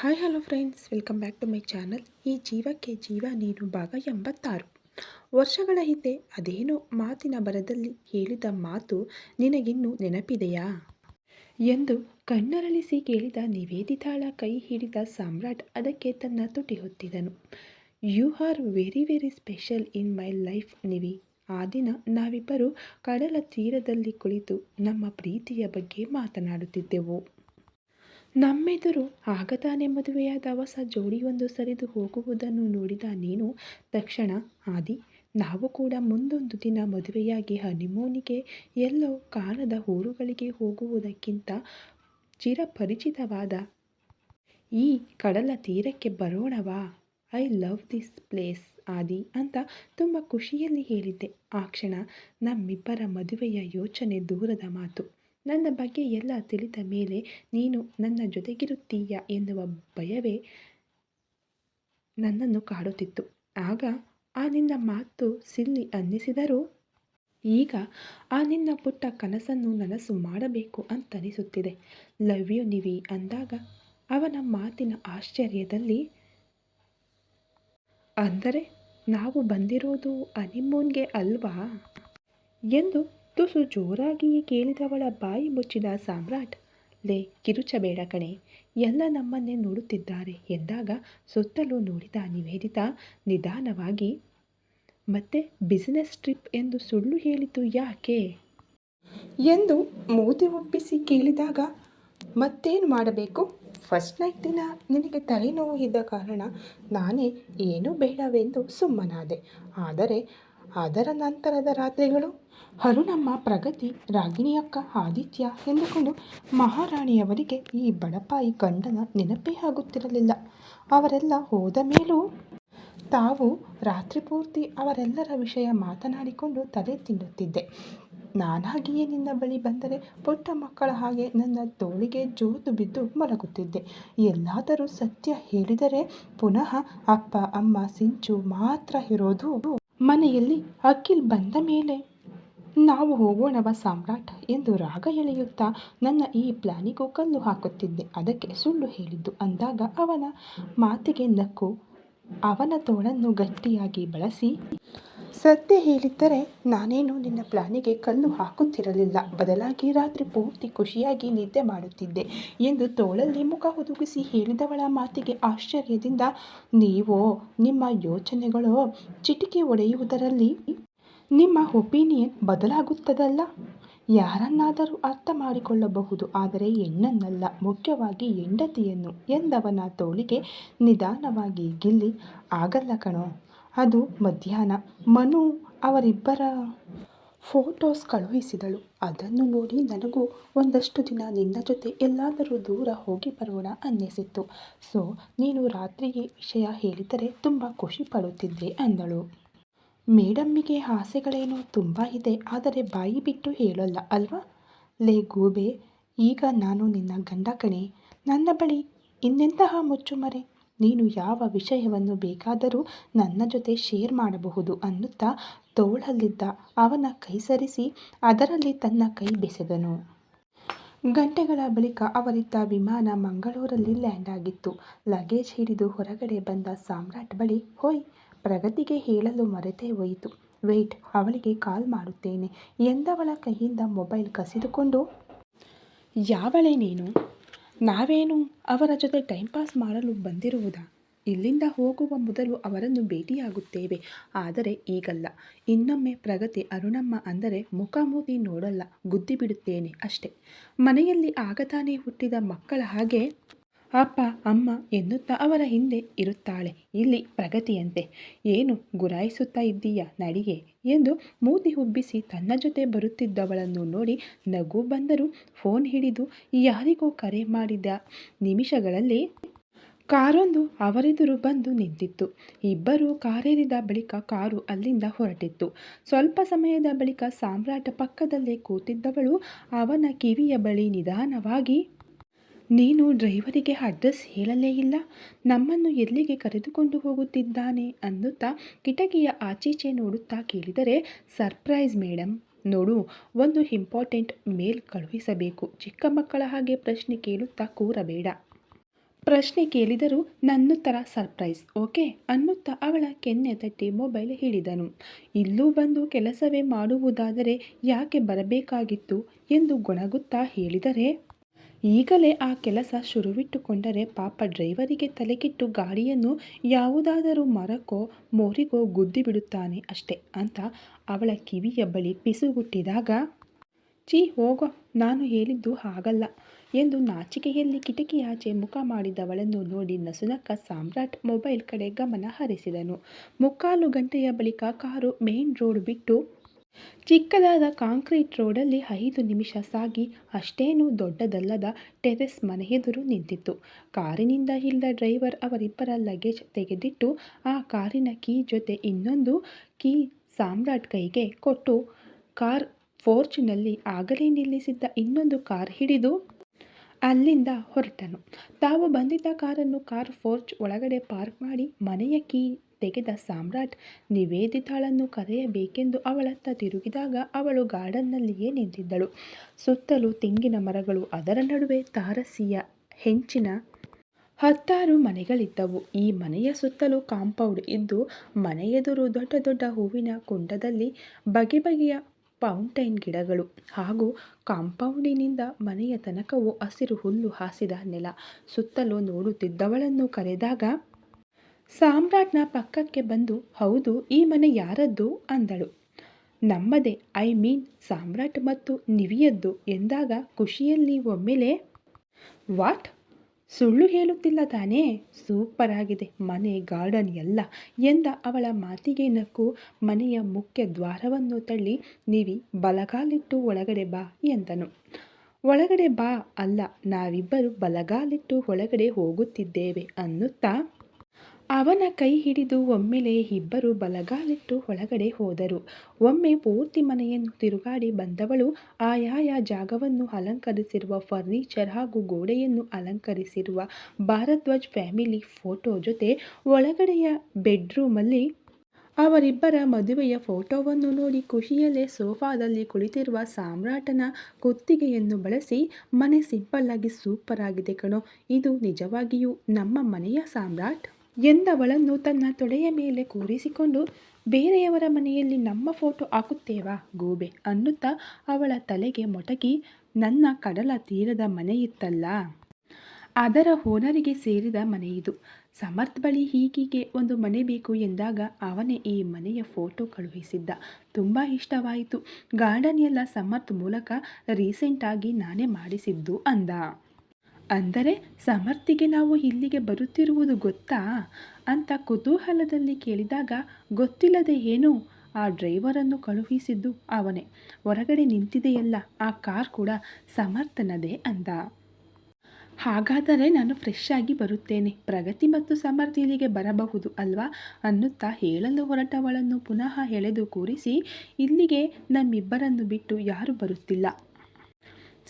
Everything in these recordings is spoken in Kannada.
Hi hello friends welcome back to my channel ಈ ಜೀವಕ್ಕೆ ಜೀವ, ನೀನು ಭಾಗ ಎಂಬತ್ತಾರು. ವರ್ಷಗಳ ಹಿಂದೆ ಅದೇನೋ ಮಾತಿನ ಬರದಲ್ಲಿ ಹೇಳಿದ ಮಾತು ನಿನಗಿನ್ನೂ ನೆನಪಿದೆಯಾ? ಎಂದು ಕಣ್ಣರಳಿಸಿ ಕೇಳಿದ ನಿವೇದಿತಾಳ ಕೈ ಹಿಡಿದ ಸಾಮ್ರಾಟ್ ಅದಕ್ಕೆ ತನ್ನ ತುಟಿ ಹೊತ್ತಿದನು. You are very very special in my life Nivi ಆ ದಿನ ನಾವಿಬ್ಬರು ಕಡಲ ತೀರದಲ್ಲಿ ಕುಳಿತು ನಮ್ಮ ಪ್ರೀತಿಯ ಬಗ್ಗೆ ಮಾತನಾಡುತ್ತಿದ್ದೆವು. ನಮ್ಮೆದುರು ಆಗತಾನೆ ಮದುವೆಯಾದ ಹೊಸ ಜೋಡಿಯೊಂದು ಸರಿದು ಹೋಗುವುದನ್ನು ನೋಡಿದ ನೀನು, ತಕ್ಷಣ ಆದಿ, ನಾವು ಕೂಡ ಮುಂದೊಂದು ದಿನ ಮದುವೆಯಾಗಿ ಹನಿಮೂನಿಗೆ ಎಲ್ಲೋ ಕಾಣದ ಊರುಗಳಿಗೆ ಹೋಗುವುದಕ್ಕಿಂತ ಚಿರಪರಿಚಿತವಾದ ಈ ಕಡಲ ತೀರಕ್ಕೆ ಬರೋಣವಾ? ಐ ಲವ್ ದಿಸ್ ಪ್ಲೇಸ್ ಆದಿ ಅಂತ ತುಂಬ ಖುಷಿಯಲ್ಲಿ ಹೇಳಿದ್ದೆ. ಆ ಕ್ಷಣ ನಮ್ಮಿಬ್ಬರ ಮದುವೆಯ ಯೋಚನೆ ದೂರದ ಮಾತು. ನನ್ನ ಬಗ್ಗೆ ಎಲ್ಲ ತಿಳಿದ ಮೇಲೆ ನೀನು ನನ್ನ ಜೊತೆಗಿರುತ್ತೀಯ ಎನ್ನುವ ಭಯವೇ ನನ್ನನ್ನು ಕಾಡುತ್ತಿತ್ತು. ಆಗ ಆ ನಿನ್ನ ಮಾತು ಸಿಲ್ಲಿ ಅನ್ನಿಸಿದರೂ, ಈಗ ಆ ನಿನ್ನ ಪುಟ್ಟ ಕನಸನ್ನು ನನಸು ಮಾಡಬೇಕು ಅಂತನಿಸುತ್ತಿದೆ. ಲವ್ ಯು ನಿವಿ ಅಂದಾಗ ಅವನ ಮಾತಿನ ಆಶ್ಚರ್ಯದಲ್ಲಿ, ಅಂದರೆ ನಾವು ಬಂದಿರೋದು ಅನಿಮೋನ್ಗೆ ಅಲ್ವಾ? ಎಂದು ತುಸು ಜೋರಾಗಿಯೇ ಕೇಳಿದವಳ ಬಾಯಿ ಮುಚ್ಚಿದ ಸಾಮ್ರಾಟ್, ಲೇ ಕಿರುಚಬೇಡ ಕಣೆ, ಎಲ್ಲ ನಮ್ಮನ್ನೇ ನೋಡುತ್ತಿದ್ದಾರೆ ಎಂದಾಗ ಸುತ್ತಲೂ ನೋಡಿದ ನಿವೇದಿತ ನಿಧಾನವಾಗಿ, ಮತ್ತೆ ಬಿಸಿನೆಸ್ ಟ್ರಿಪ್ ಎಂದು ಸುಳ್ಳು ಹೇಳಿತು ಯಾಕೆ? ಎಂದು ಮೂತಿ ಒಪ್ಪಿಸಿ ಕೇಳಿದಾಗ, ಮತ್ತೇನು ಮಾಡಬೇಕು? ಫಸ್ಟ್ ನೈಟ್ ದಿನ ನಿನಗೆ ತಲೆನೋವು ಇದ್ದ ಕಾರಣ ನಾನೇ ಏನೂ ಬೇಡವೆಂದು ಸುಮ್ಮನಾದೆ. ಆದರೆ ಅದರ ನಂತರದ ರಾತ್ರಿಗಳು. ಹರುಣಮ್ಮ ಪ್ರಗತಿ ರಾಗಿಣಿಯಕ್ಕ ಆದಿತ್ಯ ಎಂದುಕೊಂಡು ಮಹಾರಾಣಿಯವರಿಗೆ ಈ ಬಡಪಾಯಿ ಗಂಡನ ನೆನಪೇ ಆಗುತ್ತಿರಲಿಲ್ಲ. ಅವರೆಲ್ಲ ಹೋದ ಮೇಲೂ ತಾವು ರಾತ್ರಿ ಪೂರ್ತಿ ಅವರೆಲ್ಲರ ವಿಷಯ ಮಾತನಾಡಿಕೊಂಡು ತಲೆ ತಿನ್ನುತ್ತಿದ್ದೆ. ನಾನಾಗಿಯೇ ನಿನ್ನ ಬಳಿ ಬಂದರೆ ಪುಟ್ಟ ಮಕ್ಕಳ ಹಾಗೆ ನನ್ನ ತೋಳಿಗೆ ಜೋತು ಬಿದ್ದು ಮಲಗುತ್ತಿದ್ದೆ. ಎಲ್ಲಾದರೂ ಸತ್ಯ ಹೇಳಿದರೆ ಪುನಃ ಅಪ್ಪ, ಅಮ್ಮ, ಸಿಂಚು ಮಾತ್ರ ಇರೋದು. ಮನೆಯಲ್ಲಿ ಅಖಿಲ್ ಬಂದ ಮೇಲೆ, ನಾವು ಹೋಗೋಣವ ಸಾಮ್ರಾಟ್ ಎಂದು ರಾಗ ಎಳೆಯುತ್ತಾ ನನ್ನ ಈ ಪ್ಲಾನಿಗೂ ಕಲ್ಲು ಹಾಕುತ್ತಿದ್ದೆ. ಅದಕ್ಕೆ ಸುಳ್ಳು ಹೇಳಿದ್ದು ಅಂದಾಗ ಅವನ ಮಾತಿಗೆ ನಕ್ಕು, ಅವನ ತೋಳನ್ನು ಗಟ್ಟಿಯಾಗಿ ಬಳಸಿ ಸತ್ಯ ಹೇಳಿದ್ದರೆ ನಾನೇನು ನಿನ್ನ ಪ್ಲಾನಿಗೆ ಕಣ್ಣು ಹಾಕುತ್ತಿರಲಿಲ್ಲ. ಬದಲಾಗಿ ರಾತ್ರಿ ಪೂರ್ತಿ ಖುಷಿಯಾಗಿ ನಿದ್ದೆ ಮಾಡುತ್ತಿದ್ದೆ ಎಂದು ತೋಳಲ್ಲಿ ಮುಖ ಹುದುಗಿಸಿ ಹೇಳಿದವಳ ಮಾತಿಗೆ ಆಶ್ಚರ್ಯದಿಂದ, ನೀವೋ, ನಿಮ್ಮ ಯೋಚನೆಗಳು ಚಿಟಿಕೆ ಒಡೆಯುವುದರಲ್ಲಿ ನಿಮ್ಮ ಒಪಿನಿಯನ್ ಬದಲಾಗುತ್ತದಲ್ಲ? ಯಾರನ್ನಾದರೂ ಅರ್ಥ ಮಾಡಿಕೊಳ್ಳಬಹುದು, ಆದರೆ ಹೆಣ್ಣನ್ನಲ್ಲ, ಮುಖ್ಯವಾಗಿ ಹೆಂಡತಿಯನ್ನು, ಎಂದವನ ತೋಳಿಗೆ ನಿಧಾನವಾಗಿ ಗಿಲ್ಲಿ, ಆಗಲ್ಲ ಕಣೋ ಅದು ಮಧ್ಯಾಹ್ನ. ಮನು ಅವರಿಬ್ಬರ ಫೋಟೋಸ್ ಕಳುಹಿಸಿದಳು. ಅದನ್ನು ನೋಡಿ ನನಗೂ ಒಂದಷ್ಟು ದಿನ ನಿನ್ನ ಜೊತೆ ಎಲ್ಲಾದರೂ ದೂರ ಹೋಗಿ ಬರೋಣ ಅನ್ನಿಸಿತ್ತು. ಸೊ, ನೀನು ರಾತ್ರಿಗೆ ವಿಷಯ ಹೇಳಿದರೆ ತುಂಬ ಖುಷಿ ಪಡುತ್ತಿದ್ದೆ ಅಂದಳು. ಮೇಡಮ್ಮಿಗೆ ಆಸೆಗಳೇನೋ ತುಂಬ ಇದೆ, ಆದರೆ ಬಾಯಿ ಬಿಟ್ಟು ಹೇಳಲ್ಲ, ಅಲ್ವಾ? ಲೇ ಗೂಬೆ, ಈಗ ನಾನು ನಿನ್ನ ಗಂಡ ಕಣೆ. ನನ್ನ ಬಳಿ ಇನ್ನೆಂತಹ ಮುಚ್ಚುಮರೆ? ನೀನು ಯಾವ ವಿಷಯವನ್ನು ಬೇಕಾದರೂ ನನ್ನ ಜೊತೆ ಶೇರ್ ಮಾಡಬಹುದು ಅನ್ನುತ್ತಾ ತೋಳಲ್ಲಿದ್ದ ಅವನ ಕೈ ಸರಿಸಿ ಅದರಲ್ಲಿ ತನ್ನ ಕೈ ಬೆಸೆದನು. ಗಂಟೆಗಳ ಬಳಿಕ ಅವರಿದ್ದ ವಿಮಾನ ಮಂಗಳೂರಲ್ಲಿ ಲ್ಯಾಂಡ್ ಆಗಿತ್ತು. ಲಗೇಜ್ ಹಿಡಿದು ಹೊರಗಡೆ ಬಂದ ಸಾಮ್ರಾಟ್ ಬಳಿ, ಹೋಯ್, ಪ್ರಗತಿಗೆ ಹೇಳಲು ಮರೆತೇ ಹೋಯಿತು. ವೆಯ್ಟ್ ಅವಳಿಗೆ ಕಾಲ್ ಮಾಡುತ್ತೇನೆ. ಎಂದವಳ ಕೈಯಿಂದ ಮೊಬೈಲ್ ಕಸಿದುಕೊಂಡು, ಯಾವಳೆ ನೀನು? ನಾವೇನು? ಅವರ ಜೊತೆ ಟೈಮ್ ಪಾಸ್ ಮಾಡಲು ಬಂದಿರುವುದಾ? ಇಲ್ಲಿಂದ ಹೋಗುವ ಮೊದಲು ಅವರನ್ನು ಭೇಟಿಯಾಗುತ್ತೇವೆ. ಆದರೆ ಈಗಲ್ಲ. ಇನ್ನೊಮ್ಮೆ ಪ್ರಗತಿ ಅರುಣಮ್ಮ ಅಂದರೆ ಮುಖಾಮುಖಿ ನೋಡಲ್ಲ, ಗುದ್ದಿ ಬಿಡುತ್ತೇನೆ ಅಷ್ಟೆ. ಮನೆಯಲ್ಲಿ ಆಗತಾನೆ ಹುಟ್ಟಿದ ಮಕ್ಕಳ ಹಾಗೆ ಅಪ್ಪ, ಅಮ್ಮ ಎನ್ನುತ್ತಾ ಅವರ ಹಿಂದೆ ಇರುತ್ತಾಳೆ. ಇಲ್ಲಿ ಪ್ರಗತಿಯಂತೆ. ಏನು ಗುರಾಯಿಸುತ್ತಾ ಇದ್ದೀಯ ನಡಿಗೆ? ಎಂದು ಮೂತಿ ಹುಬ್ಬಿಸಿ ತನ್ನ ಜೊತೆ ಬರುತ್ತಿದ್ದವಳನ್ನು ನೋಡಿ ನಗು ಬಂದರೂ ಫೋನ್ ಹಿಡಿದು, ಯಾರಿಗೋ ಕರೆ ಮಾಡಿದ ನಿಮಿಷಗಳಲ್ಲಿ ಕಾರೊಂದು ಅವರೆದುರು ಬಂದು ನಿಂತಿತ್ತು. ಇಬ್ಬರು ಕಾರೇರಿದ ಬಳಿಕ ಕಾರು ಅಲ್ಲಿಂದ ಹೊರಟಿತ್ತು. ಸ್ವಲ್ಪ ಸಮಯದ ಬಳಿಕ ಸಾಮ್ರಾಟ ಪಕ್ಕದಲ್ಲೇ ಕೂತಿದ್ದವಳು ಅವನ ಕಿವಿಯ ಬಳಿ ನಿಧಾನವಾಗಿ ನೀನು ಡ್ರೈವರಿಗೆ ಅಡ್ರೆಸ್ ಹೇಳಲೇ ಇಲ್ಲ. ನಮ್ಮನ್ನು ಎಲ್ಲಿಗೆ ಕರೆದುಕೊಂಡು ಹೋಗುತ್ತಿದ್ದಾನೆ? ಅನ್ನುತ್ತಾ ಕಿಟಕಿಯ ಆಚೀಚೆ ನೋಡುತ್ತಾ ಕೇಳಿದರೆ, ಸರ್ಪ್ರೈಸ್ ಮೇಡಮ್ ನೋಡು, ಒಂದು ಇಂಪಾರ್ಟೆಂಟ್ ಮೇಲ್ ಕಳುಹಿಸಬೇಕು. ಚಿಕ್ಕ ಮಕ್ಕಳ ಹಾಗೆ ಪ್ರಶ್ನೆ ಕೇಳುತ್ತಾ ಕೂರಬೇಡ. ಪ್ರಶ್ನೆ ಕೇಳಿದರೂ ನನ್ನ ಥರ ಸರ್ಪ್ರೈಸ್, ಓಕೆ? ಅನ್ನುತ್ತಾ ಅವಳ ಕೆನ್ನೆ ತಟ್ಟಿ ಮೊಬೈಲ್ ಹಿಡಿದನು. ಇಲ್ಲೂ ಬಂದು ಕೆಲಸವೇ ಮಾಡುವುದಾದರೆ ಯಾಕೆ ಬರಬೇಕಾಗಿತ್ತು? ಎಂದು ಗೊಣಗುತ್ತಾ ಹೇಳಿದರೆ ಈಗಲೇ ಆ ಕೆಲಸ ಶುರುವಿಟ್ಟುಕೊಂಡರೆ ಪಾಪ ಡ್ರೈವರಿಗೆ ತಲೆಕೆಟ್ಟು ಗಾಡಿಯನ್ನು ಯಾವುದಾದರೂ ಮರಕ್ಕೋ ಮೋರಿಗೋ ಗುದ್ದಿ ಬಿಡುತ್ತಾನೆ ಅಷ್ಟೆ ಅಂತ ಅವಳ ಕಿವಿಯ ಬಳಿ ಪಿಸುಗುಟ್ಟಿದಾಗ ಚೀ ಹೋಗೋ, ನಾನು ಹೇಳಿದ್ದು ಹಾಗಲ್ಲ ಎಂದು ನಾಚಿಕೆಯಲ್ಲಿ ಕಿಟಕಿಯಾಚೆ ಮುಖ ಮಾಡಿದವಳನ್ನು ನೋಡಿ ನಸುನಕ್ಕ ಸಾಮ್ರಾಟ್ ಮೊಬೈಲ್ ಕಡೆ ಗಮನ ಹರಿಸಿದನು. ಮುಕ್ಕಾಲು ಗಂಟೆಯ ಬಳಿಕ ಕಾರು ಮೇನ್ ರೋಡ್ ಬಿಟ್ಟು ಚಿಕ್ಕದಾದ ಕಾಂಕ್ರೀಟ್ ರೋಡಲ್ಲಿ ಐದು ನಿಮಿಷ ಸಾಗಿ ಅಷ್ಟೇನೂ ದೊಡ್ಡದಲ್ಲದ ಟೆರೆಸ್ ಮನೆ ಎದುರು ನಿಂತಿತ್ತು. ಕಾರಿನಿಂದ ಇಲ್ಲದ ಡ್ರೈವರ್ ಅವರಿಬ್ಬರ ಲಗೇಜ್ ತೆಗೆದಿಟ್ಟು ಆ ಕಾರಿನ ಕೀ ಜೊತೆ ಇನ್ನೊಂದು ಕೀ ಸಾಮ್ರಾಟ್ ಕೈಗೆ ಕೊಟ್ಟು ಕಾರ್ ಫೋರ್ಚ್ನಲ್ಲಿ ಆಗಲೇ ನಿಲ್ಲಿಸಿದ್ದ ಇನ್ನೊಂದು ಕಾರ್ ಹಿಡಿದು ಅಲ್ಲಿಂದ ಹೊರಟನು. ತಾವು ಬಂದಿದ್ದ ಕಾರನ್ನು ಕಾರ್ ಫೋರ್ಚ್ ಒಳಗಡೆ ಪಾರ್ಕ್ ಮಾಡಿ ಮನೆಯ ಕೀ ತೆಗೆದ ಸಾಮ್ರಾಟ್ ನಿವೇದಿತಾಳನ್ನು ಕರೆಯಬೇಕೆಂದು ಅವಳತ್ತ ತಿರುಗಿದಾಗ ಅವಳು ಗಾರ್ಡನ್ನಲ್ಲಿಯೇ ನಿಂತಿದ್ದಳು. ಸುತ್ತಲೂ ತೆಂಗಿನ ಮರಗಳು, ಅದರ ನಡುವೆ ತಾರಸಿಯ ಹೆಂಚಿನ ಹತ್ತಾರು ಮನೆಗಳಿದ್ದವು. ಈ ಮನೆಯ ಸುತ್ತಲೂ ಕಾಂಪೌಂಡ್ ಇದ್ದು, ಮನೆಯೆದುರು ದೊಡ್ಡ ದೊಡ್ಡ ಹೂವಿನ ಕುಂಡದಲ್ಲಿ ಬಗೆ ಬಗೆಯ ಫೌಂಟೈನ್ ಗಿಡಗಳು ಹಾಗೂ ಕಾಂಪೌಂಡಿನಿಂದ ಮನೆಯ ತನಕವೂ ಹಸಿರು ಹುಲ್ಲು ಹಾಸಿದ ನೆಲ ಸುತ್ತಲೂ ನೋಡುತ್ತಿದ್ದವಳನ್ನು ಕರೆದಾಗ ಸಾಮ್ರಾಟ್ನ ಪಕ್ಕಕ್ಕೆ ಬಂದು, ಹೌದು, ಈ ಮನೆ ಯಾರದ್ದು? ಅಂದಳು. ನಮ್ಮದೇ, ಐ ಮೀನ್ ಸಾಮ್ರಾಟ್ ಮತ್ತು ನಿವಿಯದ್ದು ಎಂದಾಗ ಖುಷಿಯಲ್ಲಿ ಒಮ್ಮೆಲೆ, ವಾಟ್? ಸುಳ್ಳು ಹೇಳುತ್ತಿಲ್ಲ ತಾನೇ? ಸೂಪರ್ ಆಗಿದೆ ಮನೆ ಗಾರ್ಡನ್ ಎಲ್ಲ ಎಂದ ಅವಳ ಮಾತಿಗೆ ನಕ್ಕು, ಮನೆಯ ಮುಖ್ಯ ದ್ವಾರವನ್ನು ತಳ್ಳಿ, ನಿವಿ, ಬಲಗಾಲಿಟ್ಟು ಒಳಗಡೆ ಬಾ ಎಂದನು. ಒಳಗಡೆ ಬಾ ಅಲ್ಲ, ನಾವಿಬ್ಬರು ಬಲಗಾಲಿಟ್ಟು ಒಳಗಡೆ ಹೋಗುತ್ತಿದ್ದೇವೆ ಅನ್ನುತ್ತಾ ಅವನ ಕೈ ಹಿಡಿದು ಒಮ್ಮೆಲೆ ಇಬ್ಬರು ಬಲಗಾಲಿಟ್ಟು ಒಳಗಡೆ ಹೋದರು. ಒಮ್ಮೆ ಪೂರ್ತಿ ಮನೆಯನ್ನು ತಿರುಗಾಡಿ ಬಂದವಳು ಆಯಾಯ ಜಾಗವನ್ನು ಅಲಂಕರಿಸಿರುವ ಫರ್ನಿಚರ್ ಹಾಗೂ ಗೋಡೆಯನ್ನು ಅಲಂಕರಿಸಿರುವ ಭಾರದ್ವಾಜ್ ಫ್ಯಾಮಿಲಿ ಫೋಟೋ ಜೊತೆ ಒಳಗಡೆಯ ಬೆಡ್ರೂಮಲ್ಲಿ ಅವರಿಬ್ಬರ ಮದುವೆಯ ಫೋಟೋವನ್ನು ನೋಡಿ ಖುಷಿಯಲ್ಲೇ ಸೋಫಾದಲ್ಲಿ ಕುಳಿತಿರುವ ಸಾಮ್ರಾಟನ ಕುತ್ತಿಗೆಯನ್ನು ಬಳಸಿ, ಮನೆ ಸಿಂಪಲ್ಲಾಗಿ ಸೂಪರ್ ಆಗಿದೆ ಕಣೋ, ಇದು ನಿಜವಾಗಿಯೂ ನಮ್ಮ ಮನೆಯ ಸಾಮ್ರಾಟ್? ಎಂದವಳನ್ನು ತನ್ನ ತೊಡೆಯ ಮೇಲೆ ಕೂರಿಸಿಕೊಂಡು, ಬೇರೆಯವರ ಮನೆಯಲ್ಲಿ ನಮ್ಮ ಫೋಟೋ ಹಾಕುತ್ತೇವಾ ಗೂಬೆ ಅನ್ನುತ್ತಾ ಅವಳ ತಲೆಗೆ ಮೊಟಕಿ, ನನ್ನ ಕಡಲ ತೀರದ ಮನೆಯಿತ್ತಲ್ಲ ಅದರ ಓನರಿಗೆ ಸೇರಿದ ಮನೆಯಿದು ಸಮರ್ಥ್ ಬಳಿ ಹೀಗೀಗೆ ಒಂದು ಮನೆ ಬೇಕು ಎಂದಾಗ ಅವನೇ ಈ ಮನೆಯ ಫೋಟೋ ಕಳುಹಿಸಿದ್ದ. ತುಂಬ ಇಷ್ಟವಾಯಿತು. ಗಾರ್ಡನ್ ಎಲ್ಲ ಸಮರ್ಥ್ ಮೂಲಕ ರೀಸೆಂಟಾಗಿ ನಾನೇ ಮಾಡಿಸಿದ್ದು ಅಂದ. ಅಂದರೆ ಸಮರ್ಥಿಗೆ ನಾವು ಇಲ್ಲಿಗೆ ಬರುತ್ತಿರುವುದು ಗೊತ್ತಾ? ಅಂತ ಕುತೂಹಲದಲ್ಲಿ ಕೇಳಿದಾಗ, ಗೊತ್ತಿಲ್ಲದೆ ಏನು? ಆ ಡ್ರೈವರನ್ನು ಕಳುಹಿಸಿದ್ದು ಅವನೇ. ಹೊರಗಡೆ ನಿಂತಿದೆಯಲ್ಲ, ಆ ಕಾರ್ ಕೂಡ ಸಮರ್ಥನದೇ ಅಂದ. ಹಾಗಾದರೆ ನಾನು ಫ್ರೆಶ್ ಆಗಿ ಬರುತ್ತೇನೆ. ಪ್ರಗತಿ ಮತ್ತು ಸಮರ್ಥ್ ಇಲ್ಲಿಗೆ ಬರಬಹುದು ಅಲ್ವಾ? ಅನ್ನುತ್ತಾ ಹೇಳಲು ಹೊರಟವಳನ್ನು ಪುನಃ ಎಳೆದು ಕೂರಿಸಿ, ಇಲ್ಲಿಗೆ ನಮ್ಮಿಬ್ಬರನ್ನು ಬಿಟ್ಟು ಯಾರು ಬರುತ್ತಿಲ್ಲ.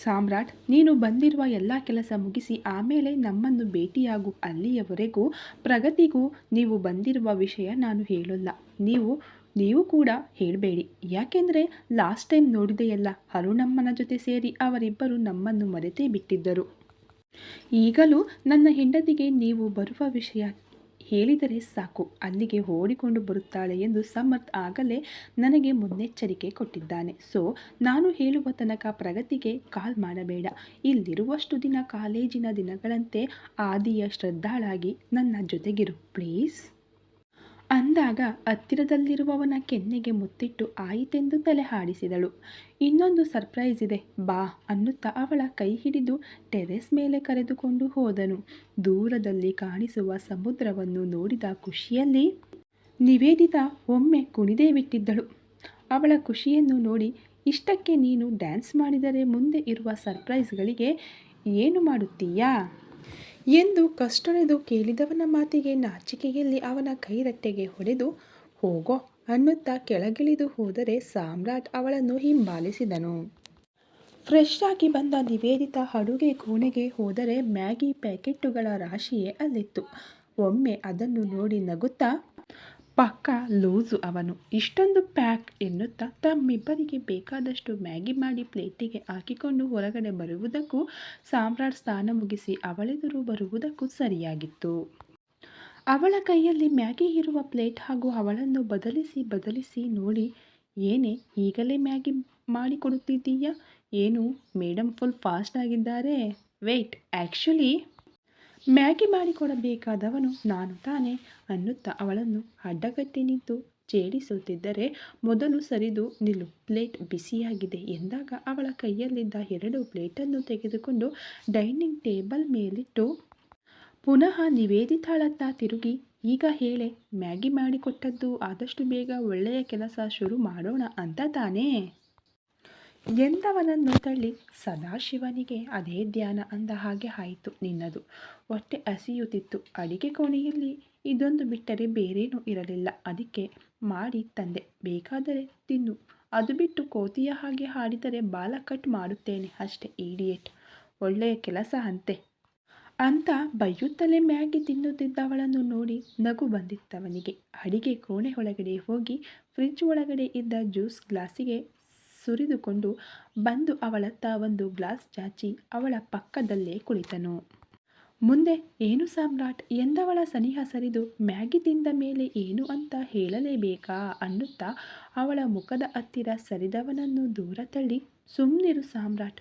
ಸಾಮ್ರಾಟ್, ನೀನು ಬಂದಿರುವ ಎಲ್ಲ ಕೆಲಸ ಮುಗಿಸಿ ಆಮೇಲೆ ನಮ್ಮನ್ನು ಭೇಟಿಯಾಗು ಅಲ್ಲಿಯವರೆಗೂ ಪ್ರಗತಿಗೂ ನೀವು ಬಂದಿರುವ ವಿಷಯ ನಾನು ಹೇಳೋಲ್ಲ. ನೀವು ನೀವು ಕೂಡ ಹೇಳಬೇಡಿ. ಯಾಕೆಂದರೆ ಲಾಸ್ಟ್ ಟೈಮ್ ನೋಡಿದೆಯಲ್ಲ, ಅರುಣಮ್ಮನ ಜೊತೆ ಸೇರಿ ಅವರಿಬ್ಬರು ನಮ್ಮನ್ನು ಮರೆತೇ ಬಿಟ್ಟಿದ್ದರು. ಈಗಲೂ ನನ್ನ ಹೆಂಡತಿಗೆ ನೀವು ಬರುವ ವಿಷಯ ಹೇಳಿದರೆ ಸಾಕು, ಅಲ್ಲಿಗೆ ಓಡಿಕೊಂಡು ಬರುತ್ತಾಳೆ ಎಂದು ಸಮರ್ಥ್ ಆಗಲೇ ನನಗೆ ಮುನ್ನೆಚ್ಚರಿಕೆ ಕೊಟ್ಟಿದ್ದಾನೆ. ಸೊ, ನಾನು ಹೇಳುವ ತನಕ ಪ್ರಗತಿಗೆ ಕಾಲ್ ಮಾಡಬೇಡ. ಇಲ್ಲಿರುವಷ್ಟು ದಿನ ಕಾಲೇಜಿನ ದಿನಗಳಂತೆ ಆದಿಯ ಶ್ರದ್ಧಾಳಾಗಿ ನನ್ನ ಜೊತೆಗಿರು, ಪ್ಲೀಸ್. ಅಂದಾಗ ಹತ್ತಿರದಲ್ಲಿರುವವನ ಕೆನ್ನೆಗೆ ಮುತ್ತಿಟ್ಟು ಆಯಿತೆಂದು ತಲೆ ಹಾಡಿಸಿದಳು. ಇನ್ನೊಂದು ಸರ್ಪ್ರೈಸ್ ಇದೆ. ಬಾ ಅನ್ನುತ್ತಾ ಅವಳ ಕೈ ಹಿಡಿದು ಟೆರೆಸ್ ಮೇಲೆ ಕರೆದುಕೊಂಡು ಹೋದನು. ದೂರದಲ್ಲಿ ಕಾಣಿಸುವ ಸಮುದ್ರವನ್ನು ನೋಡಿದ ಖುಷಿಯಲ್ಲಿ, ನಿವೇದಿತ ಒಮ್ಮೆ ಕುಣಿದೇ ಬಿಟ್ಟಿದ್ದಳು. ಅವಳ ಖುಷಿಯನ್ನು ನೋಡಿ, ಇಷ್ಟಕ್ಕೆ ನೀನು ಡ್ಯಾನ್ಸ್ ಮಾಡಿದರೆ ಮುಂದೆ ಇರುವ ಸರ್ಪ್ರೈಸ್ಗಳಿಗೆ ಏನು ಮಾಡುತ್ತೀಯಾ? ಎಂದು ಕಷ್ಟೊಡೆದು ಕೇಳಿದವನ ಮಾತಿಗೆ ನಾಚಿಕೆಯಲ್ಲಿ ಅವನ ಕೈರಟ್ಟೆಗೆ ಹೊಡೆದು, ಹೋಗೋ ಅನ್ನುತ್ತಾ ಕೆಳಗಿಳಿದು ಹೋದರೆ ಸಾಮ್ರಾಟ್ ಅವಳನ್ನು ಹಿಂಬಾಲಿಸಿದನು. ಫ್ರೆಶ್ ಆಗಿ ಬಂದ ನಿವೇದಿತ ಅಡುಗೆ ಕೋಣೆಗೆ ಹೋದರೆ ಮ್ಯಾಗಿ ಪ್ಯಾಕೆಟ್ಟುಗಳ ರಾಶಿಯೇ ಅಲ್ಲಿತ್ತು. ಒಮ್ಮೆ ಅದನ್ನು ನೋಡಿ ನಗುತ್ತಾ ಪಕ್ಕ ಲೂಸು ಅವನು ಇಷ್ಟೊಂದು ಪ್ಯಾಕ್ ಎನ್ನುತ್ತಾ ತಮ್ಮಿಬ್ಬರಿಗೆ ಬೇಕಾದಷ್ಟು ಮ್ಯಾಗಿ ಮಾಡಿ ಪ್ಲೇಟಿಗೆ ಹಾಕಿಕೊಂಡು ಹೊರಗಡೆ ಬರುವುದಕ್ಕೂ ಸಾಮ್ರಾಟ್ ಸ್ನಾನ ಮುಗಿಸಿ ಅವಳೆದುರು ಬರುವುದಕ್ಕೂ ಸರಿಯಾಗಿತ್ತು. ಅವಳ ಕೈಯಲ್ಲಿ ಮ್ಯಾಗಿ ಇರುವ ಪ್ಲೇಟ್ ಹಾಗೂ ಅವಳನ್ನು ಬದಲಿಸಿ ಬದಲಿಸಿ ನೋಡಿ, ಏನೇ ಈಗಲೇ ಮ್ಯಾಗಿ ಮಾಡಿಕೊಡುತ್ತಿದ್ದೀಯಾ? ಏನು ಮೇಡಮ್ ಫುಲ್ ಫಾಸ್ಟ್ ಆಗಿದ್ದಾರೆ ವೆಯ್ಟ್, ಆ್ಯಕ್ಚುಲಿ ಮ್ಯಾಗಿ ಮಾಡಿಕೊಡಬೇಕಾದವನು ನಾನು ತಾನೆ ಅನ್ನುತ್ತಾ ಅವಳನ್ನು ಅಡ್ಡಗಟ್ಟಿ ನಿಂತು ಚೇಡಿಸುತ್ತಿದ್ದರೆ ಮೊದಲು ಸರಿದು ನಿಲ್ಲು. ಪ್ಲೇಟ್ ಬಿಸಿಯಾಗಿದೆ. ಎಂದಾಗ ಅವಳ ಕೈಯಲ್ಲಿದ್ದ ಎರಡು ಪ್ಲೇಟನ್ನು ತೆಗೆದುಕೊಂಡು ಡೈನಿಂಗ್ ಟೇಬಲ್ ಮೇಲಿಟ್ಟು ಪುನಃ ನಿವೇದಿತಾಳತ್ತ ತಿರುಗಿ, ಈಗ ಹೇಳೆ, ಮ್ಯಾಗಿ ಮಾಡಿಕೊಟ್ಟದ್ದು ಆದಷ್ಟು ಬೇಗ ಒಳ್ಳೆಯ ಕೆಲಸ ಶುರು ಮಾಡೋಣ ಅಂತ ತಾನೇ? ಎಂದವನನ್ನು ತಳ್ಳಿ ಸದಾಶಿವನಿಗೆ ಅದೇ ಧ್ಯಾನ ಅಂದ ಹಾಗೆ ಆಯಿತು ನಿನ್ನದು. ಹೊಟ್ಟೆ ಹಸಿಯುತ್ತಿತ್ತು. ಅಡಿಗೆ ಕೋಣೆಯಲ್ಲಿ ಇದೊಂದು ಬಿಟ್ಟರೆ ಬೇರೇನೂ ಇರಲಿಲ್ಲ. ಅದಕ್ಕೆ ಮಾಡಿ ತಂದೆ, ಬೇಕಾದರೆ ತಿನ್ನು. ಅದು ಬಿಟ್ಟು ಕೋತಿಯ ಹಾಗೆ ಹಾಡಿದರೆ ಬಾಲ ಕಟ್ ಮಾಡುತ್ತೇನೆ ಅಷ್ಟೇ ಈಡಿಯೇಟ್ ಒಳ್ಳೆಯ ಕೆಲಸ ಅಂತೆ. ಅಂತ ಬೈಯುತ್ತಲೇ ಮ್ಯಾಗಿ ತಿನ್ನುತ್ತಿದ್ದವಳನ್ನು ನೋಡಿ ನಗು ಬಂದಿತ್ತವನಿಗೆ. ಅಡಿಗೆ ಕೋಣೆ ಒಳಗಡೆ ಹೋಗಿ ಫ್ರಿಡ್ಜ್ ಒಳಗಡೆ ಇದ್ದ ಜ್ಯೂಸ್ ಗ್ಲಾಸಿಗೆ ಸುರಿದುಕೊಂಡು ಬಂದು ಅವಳತ್ತ ಒಂದು ಗ್ಲಾಸ್ ಚಾಚಿ ಅವಳ ಪಕ್ಕದಲ್ಲೇ ಕುಳಿತನು. ಮುಂದೆ, ಏನು ಸಾಮ್ರಾಟ್, ಎಂದವಳ ಸನಿಹ ಸರಿದು ಮ್ಯಾಗಿ ತಿಂದ ಮೇಲೆ ಏನು ಅಂತ ಹೇಳಲೇಬೇಕಾ? ಅನ್ನುತ್ತಾ ಅವಳ ಮುಖದ ಹತ್ತಿರ ಸರಿದವನನ್ನು ದೂರ ತಳ್ಳಿ ಸುಮ್ಮನಿರು ಸಾಮ್ರಾಟ್,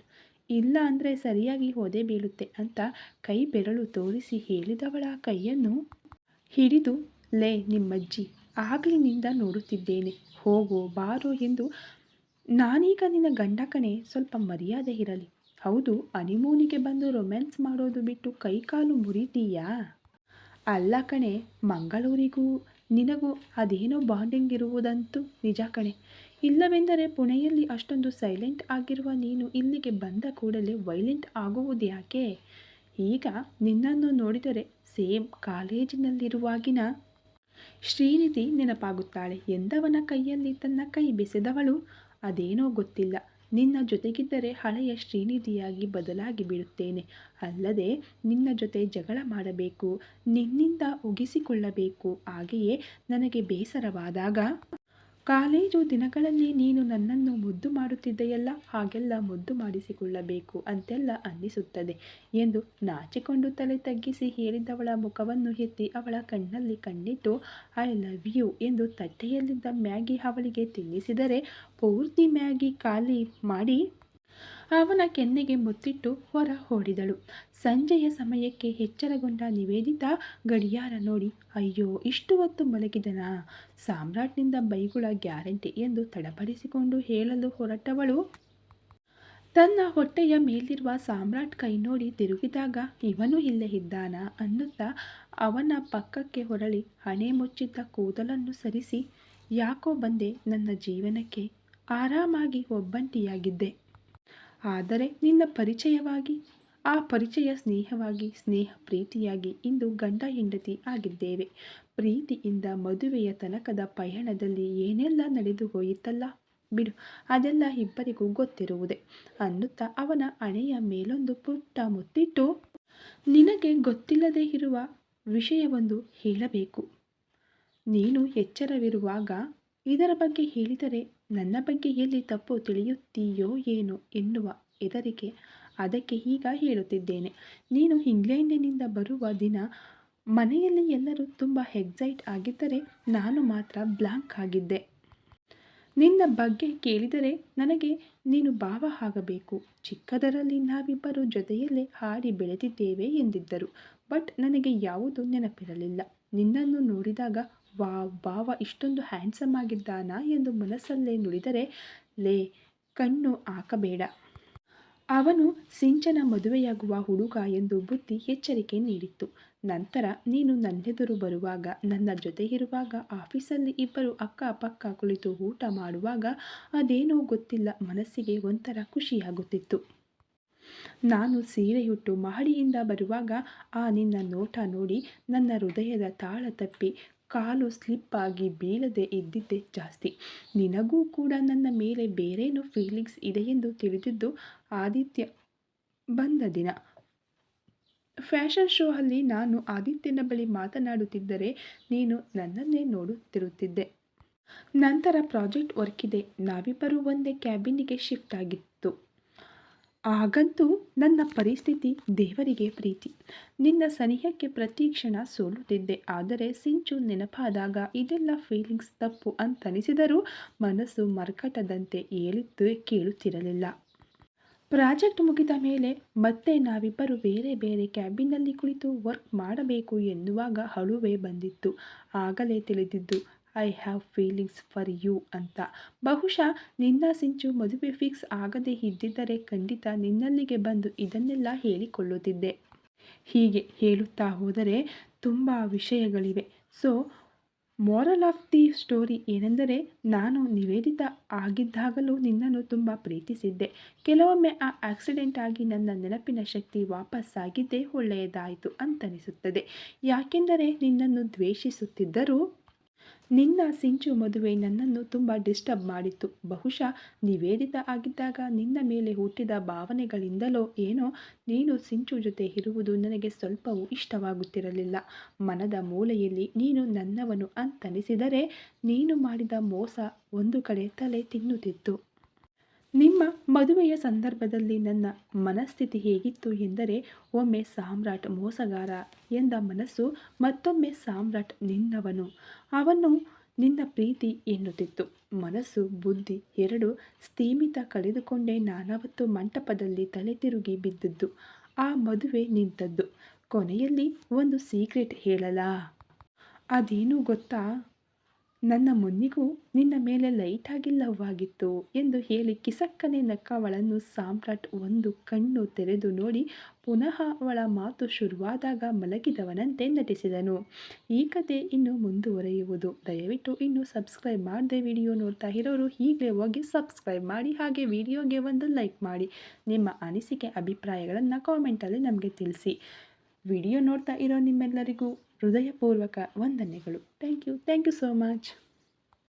ಇಲ್ಲ ಅಂದರೆ ಸರಿಯಾಗಿ ಹೋದೆ ಬೀಳುತ್ತೆ ಅಂತ ಕೈ ಬೆರಳು ತೋರಿಸಿ ಹೇಳಿದವಳ ಕೈಯನ್ನು ಹಿಡಿದು, ಲೇ ನಿಮ್ಮಜ್ಜಿ, ಆಗ್ಲಿನಿಂದ ನೋಡುತ್ತಿದ್ದೇನೆ, ಹೋಗೋ ಬಾರೋ ಎಂದು ನಾನೀಗ ನಿನ್ನ ಗಂಡ ಕಣೆ, ಸ್ವಲ್ಪ ಮರ್ಯಾದೆ ಇರಲಿ. ಹೌದು ಅನಿಮೂನಿಗೆ ಬಂದು ರೊಮ್ಯಾನ್ಸ್ ಮಾಡೋದು ಬಿಟ್ಟು ಕೈಕಾಲು ಮುರಿದೀಯಾ ಅಲ್ಲ ಕಣೆ, ಮಂಗಳೂರಿಗೂ ನಿನಗೂ ಅದೇನೋ ಬಾಂಡಿಂಗ್ ಇರುವುದಂತೂ ನಿಜ ಕಣೆ. ಇಲ್ಲವೆಂದರೆ ಪುಣೆಯಲ್ಲಿ ಅಷ್ಟೊಂದು ಸೈಲೆಂಟ್ ಆಗಿರುವ ನೀನು ಇಲ್ಲಿಗೆ ಬಂದ ಕೂಡಲೇ ವೈಲೆಂಟ್ ಆಗುವುದ್ಯಾಕೆ? ಈಗ ನಿನ್ನನ್ನು ನೋಡಿದರೆ ಸೇಮ್ ಕಾಲೇಜಿನಲ್ಲಿರುವಾಗಿನ ಶ್ರೀನಿಧಿ ನೆನಪಾಗುತ್ತಾಳೆ. ಎಂದವನ ಕೈಯಲ್ಲಿ ತನ್ನ ಕೈ ಬೆಸೆದವಳು ಅದೇನೋ ಗೊತ್ತಿಲ್ಲ. ನಿನ್ನ ಜೊತೆಗಿದ್ದರೆ ಹಳೆಯ ಶ್ರೀನಿಧಿಯಾಗಿ ಬದಲಾಗಿ ಬಿಡುತ್ತೇನೆ. ಅಲ್ಲದೆ ನಿನ್ನ ಜೊತೆ ಜಗಳ ಮಾಡಬೇಕು, ನಿನ್ನಿಂದ ಒಗಿಸಿಕೊಳ್ಳಬೇಕು ಹಾಗೆಯೇ ನನಗೆ ಬೇಸರವಾದಾಗ ಕಾಲೇಜು ದಿನಗಳಲ್ಲಿ ನೀನು ನನ್ನನ್ನು ಮುದ್ದು ಮಾಡುತ್ತಿದ್ದೆಯಲ್ಲ, ಹಾಗೆಲ್ಲ ಮುದ್ದು ಮಾಡಿಸಿಕೊಳ್ಳಬೇಕು ಅಂತೆಲ್ಲ ಅನ್ನಿಸುತ್ತದೆ ಎಂದು ನಾಚಿಕೊಂಡು ತಲೆ ತಗ್ಗಿಸಿ ಹೇಳಿದವಳ ಮುಖವನ್ನು ಎತ್ತಿ ಅವಳ ಕಣ್ಣಲ್ಲಿ ಕಣ್ಣಿಟ್ಟು, ಐ ಲವ್ ಯು ಎಂದು ತಟ್ಟೆಯಲ್ಲಿದ್ದ ಮ್ಯಾಗಿ ಅವಳಿಗೆ ತಿನ್ನಿಸಿದರೆ ಪೂರ್ತಿ ಮ್ಯಾಗಿ ಖಾಲಿ ಮಾಡಿ ಅವನ ಕೆನ್ನೆಗೆ ಮುತ್ತಿಟ್ಟು ಹೊರ ಓಡಿದಳು ಸಂಜೆಯ ಸಮಯಕ್ಕೆ ಎಚ್ಚರಗೊಂಡ ನಿವೇದಿತ ಗಡಿಯಾರ ನೋಡಿ, ಅಯ್ಯೋ, ಇಷ್ಟು ಹೊತ್ತು ಮಲಗಿದನಾ? ಸಾಮ್ರಾಟ್ನಿಂದ ಬೈಗುಳ ಗ್ಯಾರಂಟಿ ಎಂದು ತಡಪಡಿಸಿಕೊಂಡು ಹೇಳಲು ಹೊರಟವಳು? ತನ್ನ ಹೊಟ್ಟೆಯ ಮೇಲಿರುವ ಸಾಮ್ರಾಟ್ ಕೈ ನೋಡಿ ತಿರುಗಿದಾಗ, ಇವನು ಇಲ್ಲೇ ಇದ್ದಾನ? ಅನ್ನುತ್ತಾ ಅವನ ಪಕ್ಕಕ್ಕೆ ಹೊರಳಿ ಹಣೆ ಮುಚ್ಚಿದ್ದ ಕೂದಲನ್ನು ಸರಿಸಿ, ಯಾಕೋ ಬಂದೆ ನನ್ನ ಜೀವನಕ್ಕೆ? ಆರಾಮಾಗಿ ಒಬ್ಬಂಟಿಯಾಗಿದ್ದೆ. ಆದರೆ ನಿನ್ನ ಪರಿಚಯವಾಗಿ, ಆ ಪರಿಚಯ ಸ್ನೇಹವಾಗಿ, ಸ್ನೇಹ ಪ್ರೀತಿಯಾಗಿ ಇಂದು ಗಂಡ ಹೆಂಡತಿ ಆಗಿದ್ದೇವೆ. ಪ್ರೀತಿಯಿಂದ ಮದುವೆಯ ತನಕದ ಪಯಣದಲ್ಲಿ ಏನೆಲ್ಲ ನಡೆದು ಹೋಯಿತಲ್ಲ? ಬಿಡು, ಅದೆಲ್ಲ ಇಬ್ಬರಿಗೂ ಗೊತ್ತಿರುವುದೇ. ಅನ್ನುತ್ತಾ ಅವನ ಹಣೆಯ ಮೇಲೊಂದು ಪುಟ್ಟ ಮುತ್ತಿಟ್ಟು, ನಿನಗೆ ಗೊತ್ತಿಲ್ಲದೆ ಇರುವ ವಿಷಯವೊಂದು ಹೇಳಬೇಕು. ನೀನು ಎಚ್ಚರವಿರುವಾಗ ಇದರ ಬಗ್ಗೆ ಹೇಳಿದರೆ ನನ್ನ ಬಗ್ಗೆ ಎಲ್ಲಿ ತಪ್ಪು ತಿಳಿಯುತ್ತೀಯೋ ಏನೋ ಎನ್ನುವ ಹೆದರಿಕೆ ಅದಕ್ಕೆ ಈಗ ಹೇಳುತ್ತಿದ್ದೇನೆ. ನೀನು ಇಂಗ್ಲೆಂಡಿನಿಂದ ಬರುವ ದಿನ ಮನೆಯಲ್ಲಿ ಎಲ್ಲರೂ ತುಂಬ ಎಕ್ಸೈಟ್ ಆಗಿದ್ದರೆ ನಾನು ಮಾತ್ರ ಬ್ಲಾಂಕ್ ಆಗಿದ್ದೆ. ನಿನ್ನ ಬಗ್ಗೆ ಕೇಳಿದರೆ ನನಗೆ ನೀನು ಭಾವ ಆಗಬೇಕು. ಚಿಕ್ಕದರಲ್ಲಿ ನಾವಿಬ್ಬರು ಜೊತೆಯಲ್ಲೇ ಹಾಡಿ ಬೆಳೆದಿದ್ದೇವೆ ಎಂದಿದ್ದರು. ಬಟ್ ನನಗೆ ಯಾವುದೂ ನೆನಪಿರಲಿಲ್ಲ. ನಿನ್ನನ್ನು ನೋಡಿದಾಗ ವಾವ್ ಭಾವ ಇಷ್ಟೊಂದು ಹ್ಯಾಂಡ್ಸಮ್ ಆಗಿದ್ದಾನಾ ಎಂದು ಮನಸ್ಸಲ್ಲೇ ನುಡಿದರೆ, ಲೇ, ಕಣ್ಣು ಹಾಕಬೇಡ. ಅವನು ಸಿಂಚನ ಮದುವೆಯಾಗುವ ಹುಡುಗ ಎಂದು ಬುದ್ಧಿ ಎಚ್ಚರಿಕೆ ನೀಡಿತ್ತು. ನಂತರ ನೀನು ನನ್ನೆದುರು ಬರುವಾಗ, ನನ್ನ ಜೊತೆ ಇರುವಾಗ, ಆಫೀಸಲ್ಲಿ ಇಬ್ಬರು ಅಕ್ಕ ಪಕ್ಕ ಕುಳಿತು ಊಟ ಮಾಡುವಾಗ ಅದೇನೋ ಗೊತ್ತಿಲ್ಲ, ಮನಸ್ಸಿಗೆ ಒಂಥರ ಖುಷಿಯಾಗುತ್ತಿತ್ತು. ನಾನು ಸೀರೆಯುಟ್ಟು ಮಹಡಿಯಿಂದ ಬರುವಾಗ ಆ ನಿನ್ನ ನೋಟ ನೋಡಿ ನನ್ನ ಹೃದಯದ ತಾಳ ತಪ್ಪಿ ಕಾಲು ಸ್ಲಿಪ್ ಆಗಿ ಬೀಳದೆ ಇದ್ದಿದ್ದೇ ಜಾಸ್ತಿ. ನಿನಗೂ ಕೂಡ ನನ್ನ ಮೇಲೆ ಬೇರೇನು ಫೀಲಿಂಗ್ಸ್ ಇದೆ ಎಂದು ತಿಳಿದಿದ್ದು ಆದಿತ್ಯ ಬಂದ ದಿನ. ಫ್ಯಾಷನ್ ಶೋ ಅಲ್ಲಿ ನಾನು ಆದಿತ್ಯನ ಬಳಿ ಮಾತನಾಡುತ್ತಿದ್ದರೆ ನೀನು ನನ್ನನ್ನೇ ನೋಡುತ್ತಿರುತ್ತಿದ್ದೆ. ನಂತರ ಪ್ರಾಜೆಕ್ಟ್ ವರ್ಕ್ ಇದೆ. ನಾವಿಬ್ಬರೂ ಒಂದೇ ಕ್ಯಾಬಿನಿಗೆ ಶಿಫ್ಟ್ ಆಗಿತ್ತು. ಆಗಂತೂ ನನ್ನ ಪರಿಸ್ಥಿತಿ ದೇವರಿಗೆ ಪ್ರೀತಿ. ನಿನ್ನ ಸನಿಹಕ್ಕೆ ಪ್ರತಿ ಕ್ಷಣ ಸೋಲುತ್ತಿದ್ದೆ. ಆದರೆ ಸಿಂಚು ನೆನಪಾದಾಗ ಇದೆಲ್ಲ ಫೀಲಿಂಗ್ಸ್ ತಪ್ಪು ಅಂತನಿಸಿದರೂ ಮನಸ್ಸು ಮರ್ಕಟದಂತೆ ಹೇಳಿದ್ದು ಕೇಳುತ್ತಿರಲಿಲ್ಲ. ಪ್ರಾಜೆಕ್ಟ್ ಮುಗಿದ ಮೇಲೆ ಮತ್ತೆ ನಾವಿಬ್ಬರು ಬೇರೆ ಬೇರೆ ಕ್ಯಾಬಿನಲ್ಲಿ ಕುಳಿತು ವರ್ಕ್ ಮಾಡಬೇಕು ಎನ್ನುವಾಗ ಹಳುವೆ ಬಂದಿತ್ತು. ಆಗಲೇ ತಿಳಿದಿದ್ದು I have feelings for you ಅಂತ. ಬಹುಶಃ ನಿನ್ನ ಸಿಂಚು ಮದುವೆ ಫಿಕ್ಸ್ ಆಗದೇ ಇದ್ದಿದ್ದರೆ ಖಂಡಿತ ನಿನ್ನಲ್ಲಿಗೆ ಬಂದು ಇದನ್ನೆಲ್ಲ ಹೇಳಿಕೊಳ್ಳುತ್ತಿದ್ದೆ. ಹೀಗೆ ಹೇಳುತ್ತಾ ಹೋದರೆ ತುಂಬ ವಿಷಯಗಳಿವೆ. So moral of the story ಏನೆಂದರೆ ನಾನು ನಿವೇದಿತ ಆಗಿದ್ದಾಗಲೂ ನಿನ್ನನ್ನು ತುಂಬ ಪ್ರೀತಿಸಿದ್ದೆ. ಕೆಲವೊಮ್ಮೆ ಆ ಆಕ್ಸಿಡೆಂಟ್ ಆಗಿ ನನ್ನ ನೆನಪಿನ ಶಕ್ತಿ ವಾಪಸ್ಸಾಗಿದ್ದೇ ಒಳ್ಳೆಯದಾಯಿತು ಅಂತನಿಸುತ್ತದೆ. ಯಾಕೆಂದರೆ ನಿನ್ನನ್ನು ದ್ವೇಷಿಸುತ್ತಿದ್ದರೂ ನಿನ್ನ ಸಿಂಚು ಮದುವೆ ನನ್ನನ್ನು ತುಂಬ ಡಿಸ್ಟರ್ಬ್ ಮಾಡಿತ್ತು. ಬಹುಶಃ ನಿವೇದಿತ ಆಗಿದ್ದಾಗ ನಿನ್ನ ಮೇಲೆ ಹುಟ್ಟಿದ ಭಾವನೆಗಳಿಂದಲೋ ಏನೋ ನೀನು ಸಿಂಚು ಜೊತೆ ಇರುವುದು ನನಗೆ ಸ್ವಲ್ಪವೂ ಇಷ್ಟವಾಗುತ್ತಿರಲಿಲ್ಲ. ಮನದ ಮೂಲೆಯಲ್ಲಿ ನೀನು ನನ್ನವನು ಅಂತನಿಸಿದರೆ ನೀನು ಮಾಡಿದ ಮೋಸ ಒಂದು ಕಡೆ ತಲೆ ತಿನ್ನುತ್ತಿತ್ತು. ನಿಮ್ಮ ಮದುವೆಯ ಸಂದರ್ಭದಲ್ಲಿ ನನ್ನ ಮನಸ್ಥಿತಿ ಹೇಗಿತ್ತು ಎಂದರೆ, ಒಮ್ಮೆ ಸಾಮ್ರಾಟ್ ಮೋಸಗಾರ ಎಂದ ಮನಸ್ಸು ಮತ್ತೊಮ್ಮೆ ಸಾಮ್ರಾಟ್ ನಿನ್ನವನು. ಅವನು ನಿನ್ನ ಪ್ರೀತಿ ಎನ್ನುತ್ತಿತ್ತು. ಮನಸ್ಸು, ಬುದ್ಧಿ ಎರಡು ಸ್ಥೀಮಿತ ಕಳೆದುಕೊಂಡೇ ನಾನವತ್ತು ಮಂಟಪದಲ್ಲಿ ತಲೆ ತಿರುಗಿ ಬಿದ್ದದ್ದು, ಆ ಮದುವೆ ನಿಂತದ್ದು. ಕೊನೆಯಲ್ಲಿ ಒಂದು ಸೀಕ್ರೆಟ್ ಹೇಳಲಾ? ಅದೇನು ಗೊತ್ತಾ? ನನ್ನ ಮೊನ್ನಿಗೂ ನಿನ್ನ ಮೇಲೆ ಲೈಟಾಗಿ ಲವ್ ಆಗಿತ್ತು ಎಂದು ಹೇಳಿ ಕಿಸಕ್ಕನೆ ನಕ್ಕ ಅವಳನ್ನು ಸಾಮ್ರಾಟ್ ಒಂದು ಕಣ್ಣು ತೆರೆದು ನೋಡಿ ಪುನಃ ಅವಳ ಮಾತು ಶುರುವಾದಾಗ ಮಲಗಿದವನಂತೆ ನಟಿಸಿದನು. ಈ ಕತೆ ಇನ್ನು ಮುಂದುವರೆಯುವುದು. ದಯವಿಟ್ಟು ಇನ್ನು ಸಬ್ಸ್ಕ್ರೈಬ್ ಮಾಡದೆ ವಿಡಿಯೋ ನೋಡ್ತಾ ಇರೋರು ಹೀಗೆ ಹೋಗಿ ಸಬ್ಸ್ಕ್ರೈಬ್ ಮಾಡಿ ಹಾಗೆ ವಿಡಿಯೋಗೆ ಒಂದು ಲೈಕ್ ಮಾಡಿ. ನಿಮ್ಮ ಅನಿಸಿಕೆ, ಅಭಿಪ್ರಾಯಗಳನ್ನು ಕಾಮೆಂಟಲ್ಲಿ ನಮಗೆ ತಿಳಿಸಿ. ವಿಡಿಯೋ ನೋಡ್ತಾ ಇರೋ ನಿಮ್ಮೆಲ್ಲರಿಗೂ ಹೃದಯಪೂರ್ವಕ ವಂದನೆಗಳು. Thank you thank you so much